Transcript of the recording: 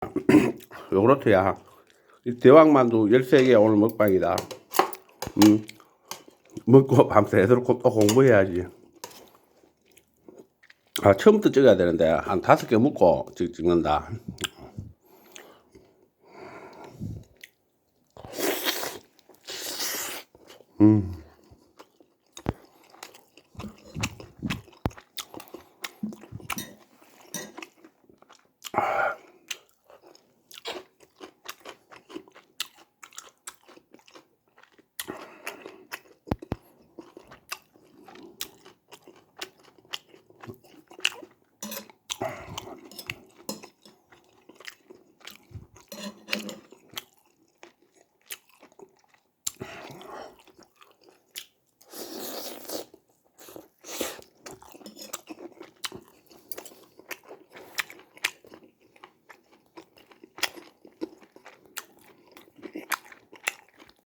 요구르트야. 이 대왕만두 13개 오늘 먹방이다. 음. 먹고 밤새도록 또 공부해야지. 아, 처음부터 찍어야 되는데, 한 다섯 개 먹고 찍, 찍는다. 음.